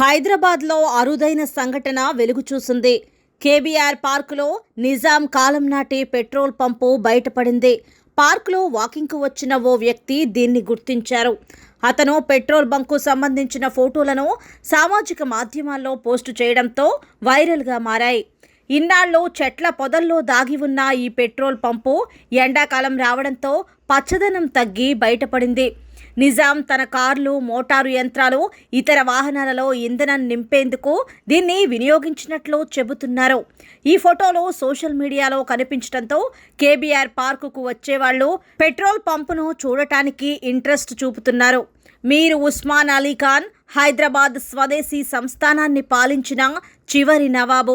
హైదరాబాద్లో అరుదైన సంఘటన వెలుగు చూసింది. కేబీఆర్ పార్కులో నిజాం కాలం నాటి పెట్రోల్ పంపు బయటపడింది. పార్కులో వాకింగ్కు వచ్చిన ఓ వ్యక్తి దీన్ని గుర్తించారు. అతను పెట్రోల్ బంకు సంబంధించిన ఫోటోలను సామాజిక మాధ్యమాల్లో పోస్టు చేయడంతో వైరల్గా మారాయి. ఇన్నాళ్ళు చెట్ల పొదల్లో దాగి ఉన్న ఈ పెట్రోల్ పంపు ఎండాకాలం రావడంతో పచ్చదనం తగ్గి బయటపడింది. నిజాం తన కార్లు మోటారు యంత్రాలు ఇతర వాహనాలలో ఇంధనం నింపేందుకు దీన్ని వినియోగించినట్లు చెబుతున్నారు. ఈ ఫోటోలు సోషల్ మీడియాలో కనిపించడంతో కేబీఆర్ పార్కుకు వచ్చేవాళ్ళు పెట్రోల్ పంపును చూడటానికి ఇంట్రెస్ట్ చూపుతున్నారు. మీరు ఉస్మాన్ అలీ ఖాన్ హైదరాబాద్ స్వదేశీ సంస్థానాన్ని పాలించిన చివరి నవాబు.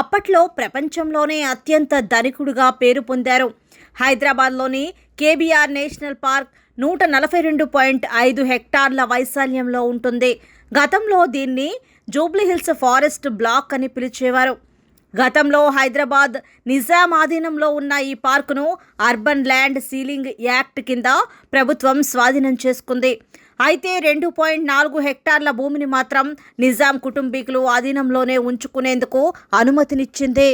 అప్పట్లో ప్రపంచంలోనే అత్యంత ధనికుడుగా పేరు పొందారు. హైదరాబాద్లోని కేబీఆర్ నేషనల్ పార్క్ నూట నలభై రెండు పాయింట్ ఐదు హెక్టార్ల వైశాల్యంలో ఉంటుంది. గతంలో దీన్ని జూబ్లీహిల్స్ ఫారెస్ట్ బ్లాక్ అని పిలిచేవారు. గతంలో హైదరాబాద్ నిజాం ఆధీనంలో ఉన్న ఈ పార్కును అర్బన్ ల్యాండ్ సీలింగ్ యాక్ట్ కింద ప్రభుత్వం స్వాధీనం చేసుకుంది. అయితే రెండు పాయింట్ నాలుగు హెక్టార్ల భూమిని మాత్రం నిజాం కుటుంబీకులు ఆధీనంలోనే ఉంచుకునేందుకు అనుమతినిచ్చింది.